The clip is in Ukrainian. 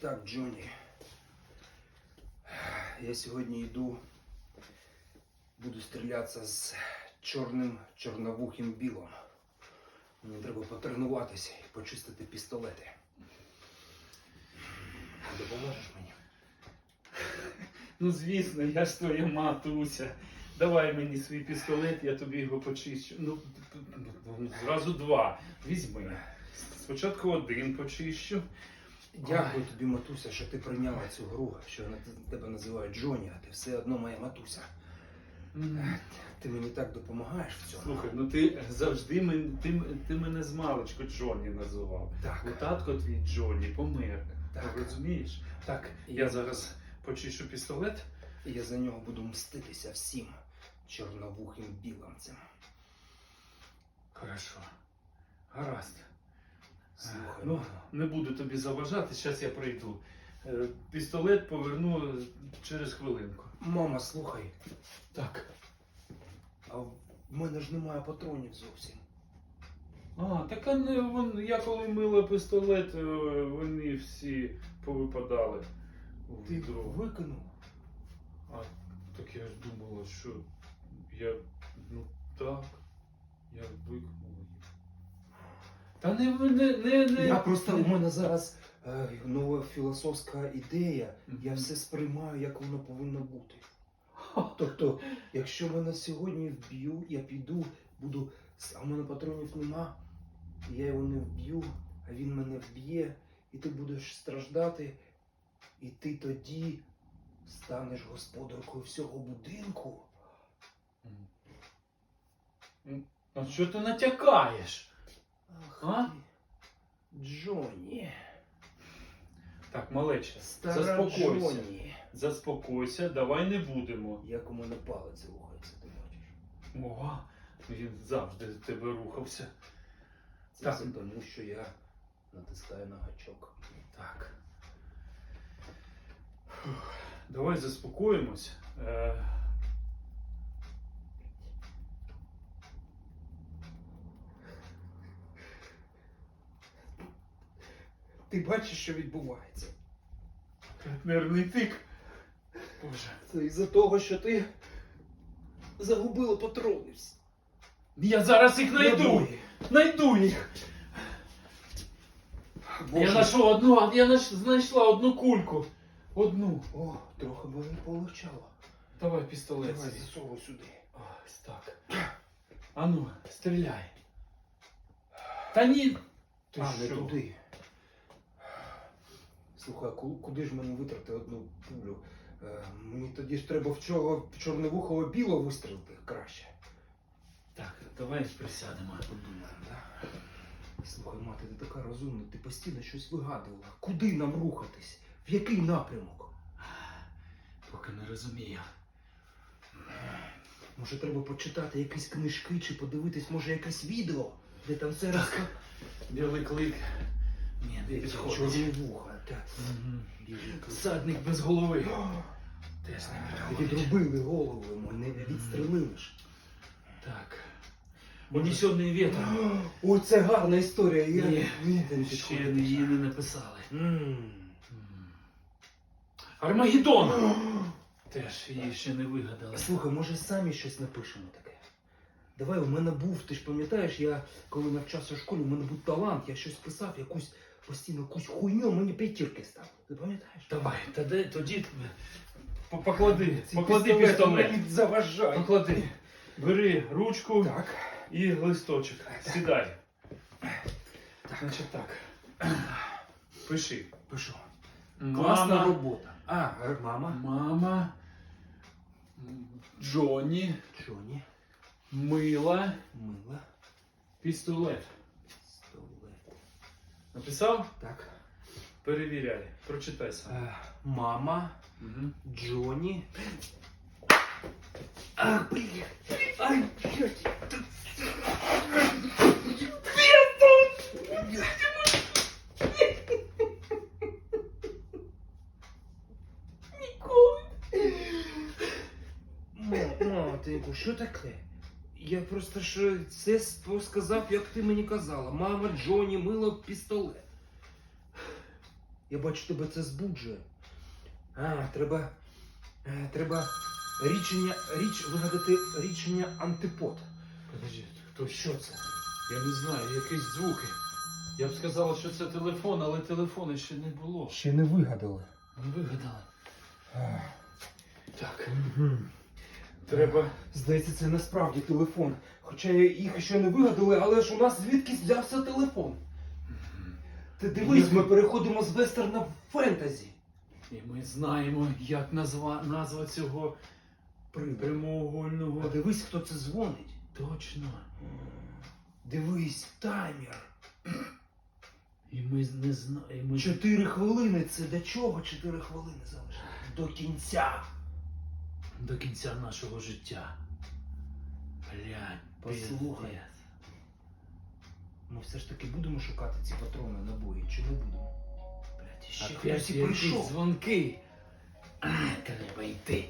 Так, Джонні. Я сьогодні йду, буду стрілятися з чорним чорновухим білом. Мені треба потренуватися і почистити пістолети. Допоможеш мені? Ну, звісно, я ж твоя матуся. Давай мені свій пістолет, я тобі його почищу. Ну, зразу два. Візьми. Спочатку один почищу. Дякую тобі, матуся, що ти прийняла цю гру, що тебе називають Джонні, а ти все одно моя матуся. Ти мені так допомагаєш в цьому. Слухай, ну ти завжди мен- ти, ти мене з маличку Джонні називав. Так, Ну, татко твій Джонні помер. Так. Розумієш? Так, я зараз почищу пістолет. Я за нього буду мститися всім чорновухим біланцям. Хорошо. Гаразд. Слухай, ну, не буду тобі заважати, зараз я прийду. Е, Пістолет поверну через хвилинку. мама, слухай, Так. а в мене ж немає патронів зовсім. А, так а не, вон, я коли мила пістолет, е, вони всі повипадали. в Ти відро. викинув? А, так я ж думала, що я. Ну так. Я їх. Та не, не, не, не. Я просто у мене зараз е, нова філософська ідея. Я все сприймаю, як воно повинно бути. Тобто, якщо мене сьогодні вб'ю, я піду, буду. А в мене патронів нема, я його не вб'ю, а він мене вб'є, і ти будеш страждати, і ти тоді станеш господаркою всього будинку. А що ти натякаєш? А? ти, Джонні. Так, малеча, Стара заспокойся. Джонні. Заспокойся, давай не будемо. Як у мене палець рухається, ти бачиш. Ого, він завжди з тебе рухався. Це Так. все тому, що я натискаю на гачок. Так. Фух, Давай заспокоїмось. Е, Ти бачиш, що відбувається. нервний тик. Боже. Це із-за того, що ти загубила патрони. Я зараз їх знайду. Найду їх. Боже. Я знайшов одну, я наш- знайшла одну кульку. Одну. О, трохи мені полегчало. Давай пістолет. Давай свій. засовуй сюди. Ось так. Ану, стріляй. Та ні. Ти а, не що? туди. Слухай, куди ж мені витрати одну пулю? Е, мені тоді ж треба в чого в чорневухого біло вистрілити краще. Так, давай присядемо. Подумаємо, да? Слухай, мати, ти така розумна, ти постійно щось вигадувала. Куди нам рухатись? В який напрямок? Поки не розумію. Може, треба почитати якісь книжки чи подивитись, може, якесь відео, де там все розка... Білий клик. Ні, не підходить. Чорні вуха. Всадник без голови. Теж не. Відрубили голову йому, не відстрелили ж. Так. Унесений вітер. О, це гарна історія. Я... Ні, Ще її не написали. Армагеддон! Теж її ще не вигадали. Слухай, може самі щось напишемо таке. Давай, у мене був, ти ж пам'ятаєш, я коли навчався в школі, у мене був талант, я щось писав, якусь постійно якусь хуйню, мені п'ятірки став. Ти пам'ятаєш? Давай, тоді, тоді по- поклади, Цей поклади пістолет. мені. Поклади. Бери ручку Так. і листочок. Сідай. Значить так. Пиши. Пишу. Класна Мама, робота. А, е, мама. мама, Джонні, Джоні. мила, Мила. Пістолет. Написав? Так. Перевіряй. Прочитай сам. Е, мама. Угу. Джоні. А, блін. Ай, чорт. Матинку, що таке? Я просто ж це сказав, як ти мені казала. Мама Джоні мила пістолет. Я бачу, тебе це збуджує. А, треба. е, Треба річення, річ вигадати річення антипод. Подожди, хто Що це? Я не знаю, якісь звуки. Я б сказала, що це телефон, але телефону ще не було. Ще не вигадали. Не вигадала. Так. Треба. Здається, це насправді телефон. Хоча їх ще не вигадали, але ж у нас звідкись взявся телефон. Ти дивись, ми переходимо з вестерна в фентезі. І ми знаємо, як назва, назва цього прямоугольного. Подивись, хто це дзвонить. Точно. Дивись, таймер. І ми не знаємо. Чотири хвилини. Це до чого чотири хвилини залишилось? До кінця. До кінця нашого життя. Блядь, Послухай. Ми все ж таки будемо шукати ці патрони набої, чи не будемо? Блять, ще Опять хтось і прийшов. дзвонки. Треба йти.